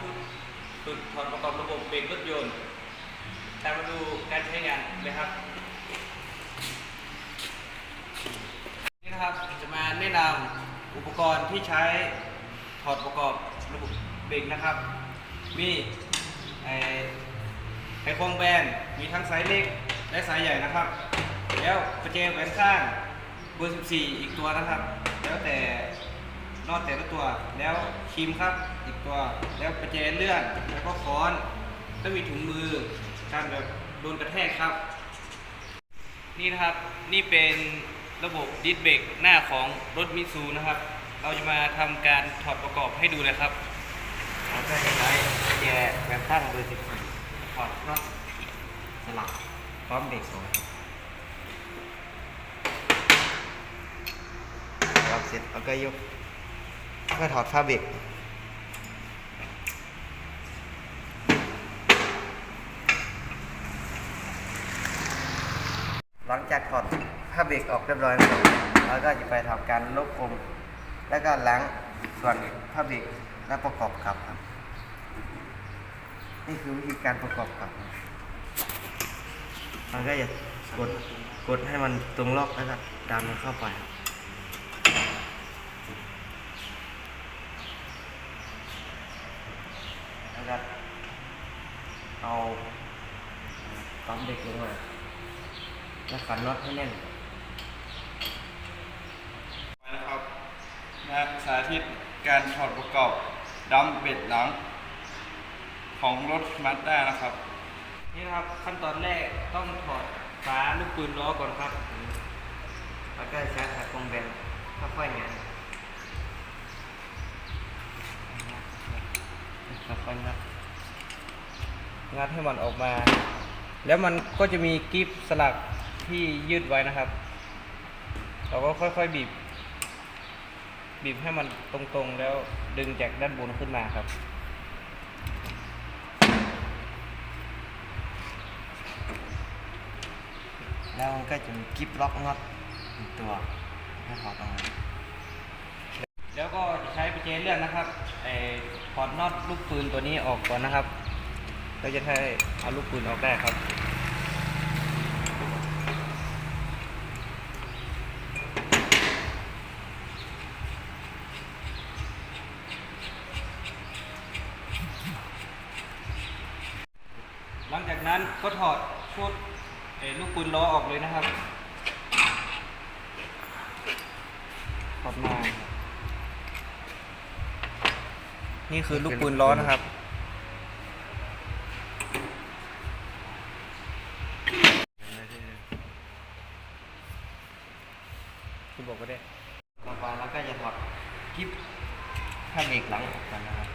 พูดถอดประกอบระบบเบรกรถยนต์ตามมาดูการใช้งานเลยครับนี่นะครับจะมาแนะนำอุปกรณ์ที่ใช้ถอดประกอบระบบเบรกนะครับ มีไอ้ไอ้ครงแบนมีทั้งสายเล็กและสายใหญ่นะครับ แล้วประแจแหวนข้างเบอร์ 14 อีกตัวนะครับ แล้วแต่ นอกแต่ละตัว แล้วครีมครับอีกตัว แล้วประแจเลื่อน แล้วก็ค้อนแล้วมีถุงมือการแบบโดนกระแทกครับ นี่นะครับนี่เป็นระบบดิสเบรกหน้าของรถมิซูนะครับ เราจะมาทำการถอดประกอบให้ดูเลยครับแล้วก็จะใช้แย่แบบข้างเบอร์สิบสี่ถอดน็อตสลักพร้อมเบรกก่อนเราเสร็จเราก็ยก ก็ถอดฝ้าเบรกหลังจากถอดผ้าเบรกออกเรียบร้อยแล้วเราก็จะไปทำการลบกลมแล้วก็ล้างส่วนผ้าเบรกและประกอบกลับครับ นี่คือวิธีการประกอบกลับมันก็จะกดกดให้มันตรงล็อกแล้วก็ดันมันเข้าไปครับ แล้วก็เอาปั๊มเบรกลงมาแล้วขันน็อตให้แน่นนะครับนะสาธิตการถอดประกอบดัมเบ็ดหลัง ของรถมาสด้านะครับ นี่นะครับขั้นตอนแรกต้องถอดฝาลูกปืนล้อก่อนครับแล้วก็ใช้ขากงแบนค่อยๆงาน ค่อยๆงัดงัดให้มันออกมา แล้วมันก็จะมีกิฟสลักที่ยืดไว้นะครับ เราก็ค่อยๆบีบ บีบให้มันตรงๆ แล้วดึงจากด้านบนขึ้นมาครับแล้วมันก็จะมีกิฟล็อกน็อตตัวให้ถอดออกมาแล้วก็ จะใช้ประแจเลื่อนนะครับไอ้ถอดน็อตลูกปืนตัวนี้ออกก่อนนะครับเราจะให้เอาลูกปืนออกได้ครับหลังจากนั้นก็ถอดชุดลูกปืนล้อออกเลยนะครับ นี่คือลูกปืนล้อนะครับ คุณบอกก็ได้ต่อไปเราก็จะถอดกิฟผ้าเบรกหลังออกกันนะครับ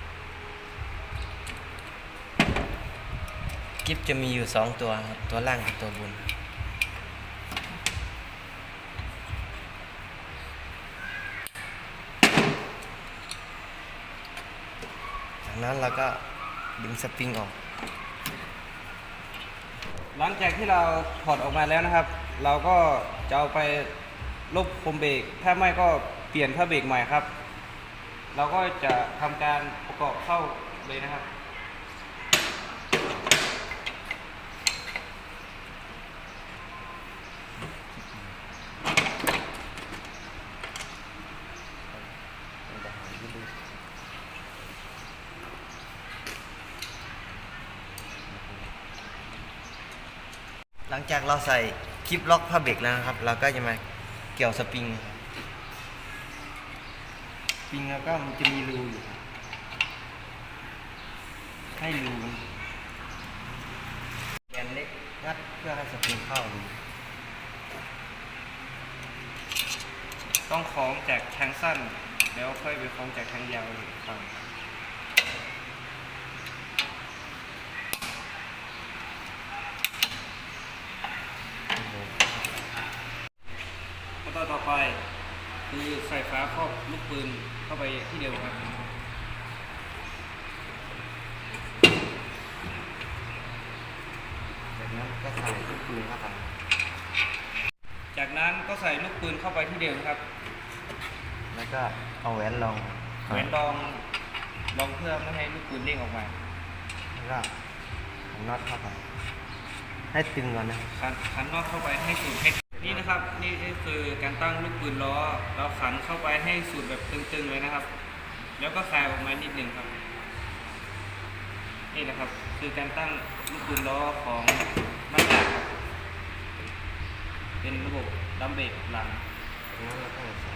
กิฟจะมีอยู่สองตัวครับ ตัวล่างกับตัวบน จาก นั้นเราก็ดึงสปริงออก หลังจากที่เราถอดออกมาแล้วนะครับ เราก็จะเอาไปลบโคมเบรกถ้าไม่ก็เปลี่ยนผ้าเบรกใหม่ครับ เราก็จะทำการประกอบเข้าเลยนะครับ หลังจากเราใส่คลิปล็อกผ้าเบรกแล้วนะครับ เราก็จะมาเกี่ยวสปริง สปริงแล้วก็มันจะมีรูอยู่ให้รูมันแกนเล็กงัดเพื่อให้สปริงเข้ารูต้องคล้องจากแทงสั้น แล้วค่อยไปคล้องจากแทงยาวอีกฝั่ง ขั้นตอนต่อไป คือใส่ฝาครอบลูกปืนเข้าไปที่เดิมครับจากนั้นก็ใส่ลูกปืนเข้าไปจากนั้นก็ใส่ลูกปืนเข้าไปที่เดิมครับ แล้วก็เอาแหวนรองเหมือนลองลองเพื่อไม่ให้ลูกปืนเด้งออกมาแล้วก็น็อตเข้าไป ให้ตึงก่อนนะขันขันน็อตเข้าไปให้สูดให้ นะครับ นี่คือการตั้งลูกปืนล้อ เราขันเข้าไปให้สูดแบบตึงๆเลยนะครับ แล้วก็คลายออกมานิดหนึ่งครับ นี่นะครับ คือการตั้งลูกปืนล้อของมันดาบครับเป็นระบบดัมเบรกหลังเราก็ใส่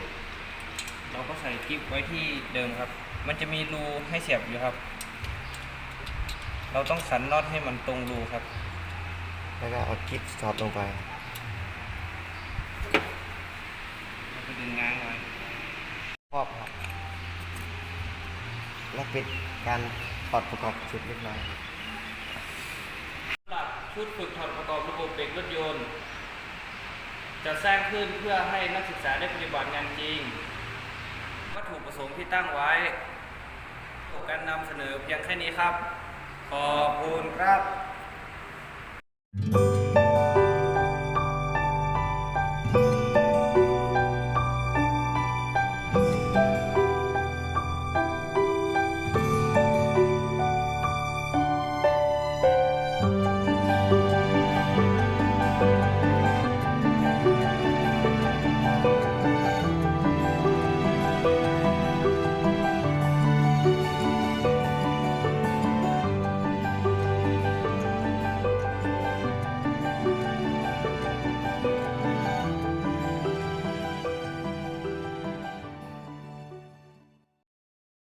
เราก็ใส่กิ๊บไว้ที่เดิมครับ มันจะมีรูให้เสียบอยู่ครับ เราต้องขันน็อตให้มันตรงรูครับ แล้วก็เอากิ๊บสอดลงไป แล้วก็ ดึงง้างไว้ครอบครับ และปิดการถอดประกอบชุดเรียบร้อยสำหรับชุดฝึกถอดประกอบระบบเบรกรถยนต์ จะสร้างขึ้นเพื่อให้นักศึกษาได้ปฏิบัติงานจริง วัตถุประสงค์ที่ตั้งไว้การนำเสนอเพียงแค่นี้ครับ ขอบคุณครับ